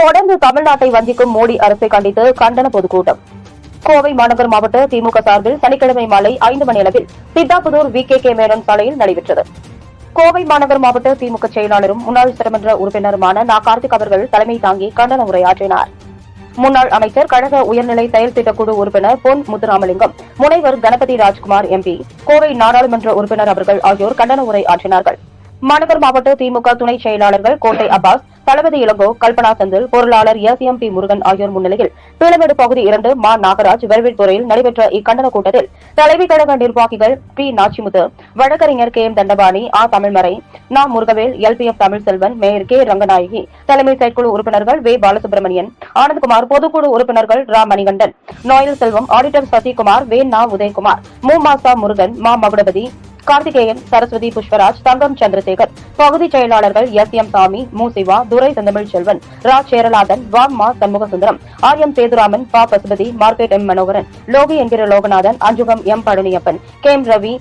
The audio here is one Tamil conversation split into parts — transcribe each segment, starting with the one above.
தொடர்ந்து தமிழ்நாட்டை வஞ்சிக்கும் மோடி அரசை கண்டித்து கண்டன பொதுக்கூட்டம். கோவை மாநகர் மாவட்ட திமுக சார்பில் சனிக்கிழமை மாலை ஐந்து மணி அளவில் Siddhapudur V K K Menon சாலையில் நடைபெற்றது. கோவை மாநகர் மாவட்ட திமுக செயலாளரும் முன்னாள் சட்டமன்ற உறுப்பினருமான நா. கார்த்திக் அவர்கள் தலைமை தாங்கி கண்டன உரையாற்றினார். முன்னாள் அமைச்சர் கழக உயர்நிலை செயல் திட்டக்குழு உறுப்பினர் பொன் முத்துராமலிங்கம் முனைவர் கணபதி ராஜ்குமார் எம்பி கோவை நாடாளுமன்ற உறுப்பினர் அவர்கள் ஆகியோர் கண்டன உரை ஆற்றினார்கள் மாநகர் மாவட்ட திமுக துணை செயலாளர்கள் கோட்டை அப்பாஸ் தளபதி இளங்கோ கல்பனா செந்தில் பொருளாளர் எஸ். எம். பி. முருகன் ஆகியோர் முன்னிலையில் பீளமேடு பகுதி இரண்டு மா. நாகராஜ் வெல்வெட்டுறையில் நடைபெற்ற இக்கண்டன கூட்டத்தில் தலைமை கழக நிர்வாகிகள் பி. நாச்சிமுத்து வழக்கறிஞர் கே. எம். தண்டபாணி ஆ. தமிழ்மறை நா. Murugavel L. P. F Tamilselvan mayor K. Ranganayaki தலைமை செயற்குழு உறுப்பினர்கள் வே. பாலசுப்ரமணியன் ஆனந்த்குமார் பொதுக்குழு உறுப்பினர்கள் ரா. மணிகண்டன் நோயல் செல்வம் ஆடிட்டர் சசிகுமார் வே. நா. உதயகுமார் மு. மாசா முருகன் மா. மகுடபதி கார்த்திகேயன் சரஸ்வதி புஷ்பராஜ் தங்கம் சந்திரசேகர் பகுதி செயலாளர்கள் எஸ். எம். சாமி மு. சிவா துரை செந்தமிழ் செல்வன் ரா. சேரலாதன் வாம் மா. சண்முகசுந்தரம் ஆர். எம். சேதுராமன் பா. Pasupathi market M. Manoharan Loki என்கிற Loganathan Anjugam M. Palaniappan K. M. Ravi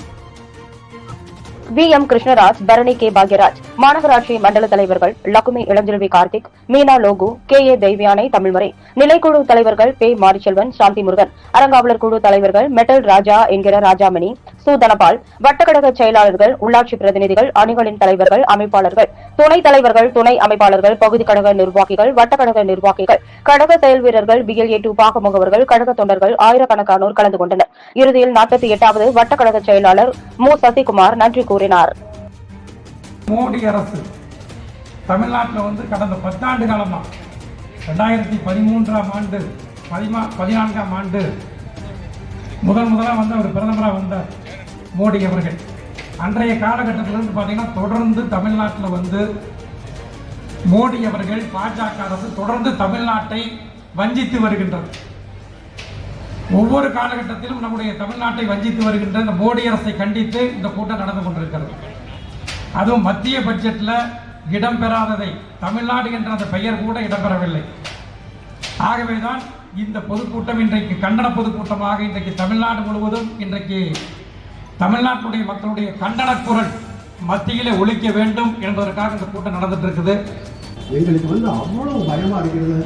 V. M. Krishnaraj Bharani K. Bhagyaraj மாநகராட்சி மண்டல தலைவர்கள் லக்குமி இளஞ்செல்வி கார்த்திக் மீனா லோகு கே. ஏ. தெய்வியானை தமிழ்மறை நிலைக்குழு தலைவர்கள் பே. மாரிச்செல்வன் சாந்தி முருகன் அறங்காவலர் குழு தலைவர்கள் மெட்டல் ராஜா என்கிற ராஜாமணி சு. தனபால் வட்டக்கழக செயலாளர்கள் உள்ளாட்சி பிரதிநிதிகள் அணிகளின் தலைவர்கள் அமைப்பாளர்கள் துணைத் தலைவர்கள் துணை அமைப்பாளர்கள் பகுதி கழக நிர்வாகிகள் வட்டக்கழக நிர்வாகிகள் கழக செயல் வீரர்கள் பிஎல்ஏ டூ. பாக முகவர்கள் கழக தொண்டர்கள் ஆயிரக்கணக்கானோர் கலந்து கொண்டனர். இறுதியில் நாற்பத்தி எட்டாவது வட்டக்கழக செயலாளர் மு. சசிகுமார் நன்றி கூறி கூறினார். மோடி அரசு தமிழ்நாட்டில் வந்து கடந்த பத்தாண்டு காலமாக ரெண்டாயிரத்தி பதிமூன்றாம் ஆண்டு பதிமா பதினான்காம் ஆண்டு முதல் முதலாக வந்து அவர் பிரதமராக வந்தார் மோடி அவர்கள். அன்றைய காலகட்டத்திலிருந்து பார்த்தீங்கன்னா தொடர்ந்து தமிழ்நாட்டில் வந்து மோடி அவர்கள் பாஜக அரசு தொடர்ந்து தமிழ்நாட்டை வஞ்சித்து வருகின்றது. ஒவ்வொரு காலகட்டத்திலும் நம்முடைய தமிழ்நாட்டை வஞ்சித்து வருகின்ற இந்த மோடி அரசை கண்டித்து இந்த கூட்டம் நடந்து கொண்டிருக்கிறது. அதுவும் மத்திய பட்ஜெட்டில் இடம்பெறாததை தமிழ்நாடு என்ற அந்த பெயர் கூட இடம்பெறவில்லை ஆகவேதான் இந்த பொதுக்கூட்டம் இன்றைக்கு கண்டன பொதுக்கூட்டமாக இன்றைக்கு தமிழ்நாடு முழுவதும் இன்றைக்கு தமிழ்நாட்டுடைய மக்களுடைய கண்டன குரல் மத்தியிலே ஒழிக்க வேண்டும் என்பதற்காக இந்த கூட்டம் நடந்துட்டு இருக்குது எங்களுக்கு வந்து அவ்வளவு பயமா இருக்கிறது.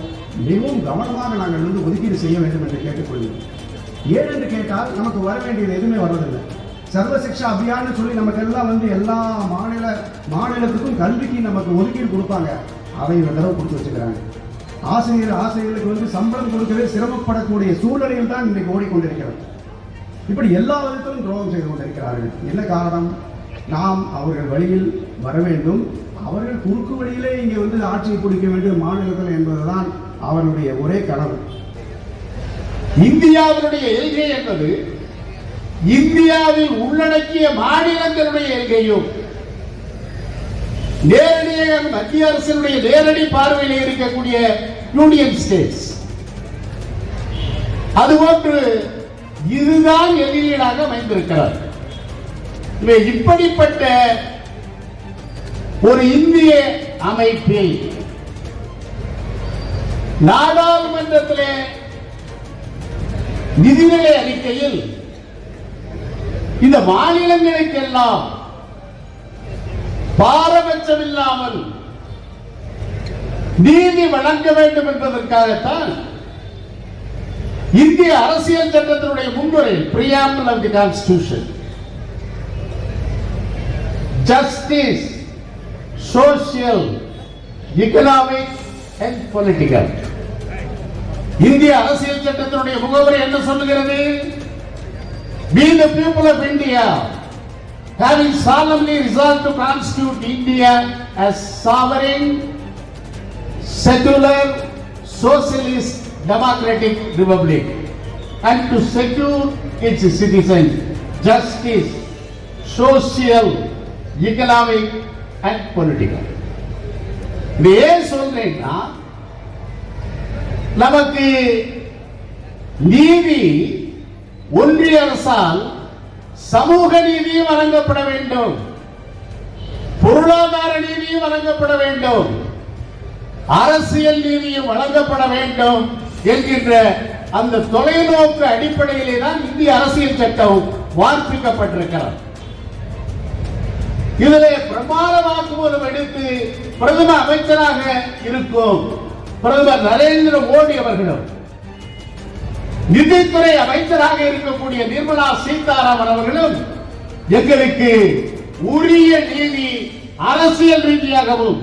மிகவும் கவனமாக நாங்கள் வந்து ஒதுக்கீடு செய்ய வேண்டும் என்று கேட்டுக்கொள்கிறோம். ஏன் என்று கேட்டால் நமக்கு வர வேண்டியது எதுவுமே வர்றதில்லை. சர்வ சிக்ஷா அபியான்னு சொல்லி நமக்கு எல்லாம் வந்து எல்லா மாநில மாநிலத்துக்கும் கல்விக்கு நமக்கு ஒதுக்கீடு கொடுப்பாங்க. அதை இந்த தடவை கொடுத்து வச்சுக்கிறாங்க. ஆசிரியர் ஆசிரியர்களுக்கு வந்து சம்பளம் கொடுக்கவே சிரமப்படக்கூடிய சூழ்நிலையில் தான் இன்றைக்கு ஓடிக்கொண்டிருக்கிறது. இப்படி எல்லா விதத்திலும் துரோகம் செய்து கொண்டிருக்கிறார்கள். என்ன காரணம்? நாம் அவர்கள் வழியில் வர வேண்டும். அவர்கள் குறுக்கு வழியிலே இங்கே வந்து ஆட்சியை பிடிக்க வேண்டும். மாநிலத்தில் என்பதுதான் அவர்களுடைய ஒரே கனவு இந்தியாவினுடைய எல்கை என்பது இந்தியாவில் உள்ளடக்கிய மாநிலங்களுடைய எல்கையும் நேரடியாக மத்திய அரசினுடைய நேரடி பார்வையில் இருக்கக்கூடிய யூனியன் ஸ்டேட்ஸ் அதுபோன்று இதுதான் எதிரீடாக அமைந்திருக்கிறார் இவை இப்படிப்பட்ட ஒரு இந்திய அமைப்பில் நாடாளுமன்றத்திலே நிதிநிலை அறிக்கையில் இந்த மாநிலங்களுக்கெல்லாம் பாரபட்சம் இல்லாமல் நீதி வழங்க வேண்டும் என்பதற்காகத்தான் இந்திய அரசியல் சட்டத்தினுடைய முன்னுரை preamble of the constitution justice social economic and political இந்திய அரசியல் சட்டத்தினுடைய முகவரி என்ன சொல்லுகிறது We the people of India having solemnly resolved to constitute India as sovereign, secular, socialist, democratic republic and to secure its citizens justice, social, economic and political. இது ஏன் சொல்றேன்னா நமக்கு நீதி ஒன்றிய அரசால் சமூக நீதியும் வழங்கப்பட வேண்டும். பொருளாதார நீதியும் வழங்கப்பட வேண்டும். அரசியல் நீதியும் வழங்கப்பட வேண்டும் என்கின்ற அந்த தொலைநோக்கு அடிப்படையிலே தான் இந்திய அரசியல் சட்டம் வார்ப்பிக்கப்பட்டிருக்கிறது. இதிலே பிரமாண வாக்குமூலம் எடுத்து பிரதம அமைச்சராக இருக்கும். பிரதமர் நரேந்திர மோடி அவர்களும் நிதித்துறை அமைச்சராக இருக்கக்கூடிய நிர்மலா சீதாராமன் அவர்களும் எங்களுக்கு உரிய நீதி அரசியல் ரீதியாகவும்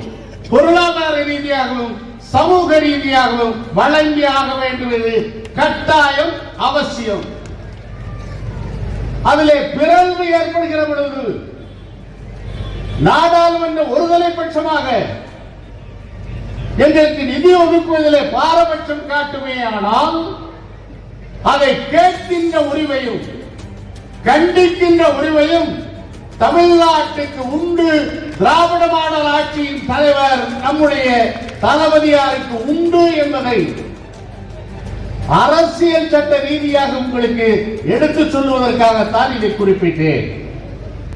பொருளாதார ரீதியாகவும் சமூக ரீதியாகவும் வழங்கி ஆக வேண்டுவது கட்டாயம் அவசியம். அதிலே பிறழ்வு ஏற்படுகிற பொழுது நாடாளுமன்ற ஒருதலை பட்சமாக எங்களுக்கு நிதி ஒதுக்குவதிலே பாரபட்சம் காட்டுமே ஆனால் அதை கேட்கின்ற உரிமையும் கண்டிக்கின்ற உரிமையும் தமிழ்நாட்டுக்கு உண்டு. திராவிட மாடல் ஆட்சியின் தலைவர் நம்முடைய தளபதியாருக்கு உண்டு என்பதை அரசியல் சட்ட ரீதியாக உங்களுக்கு எடுத்துச் சொல்வதற்காகத்தான் இதை குறிப்பிட்டேன்.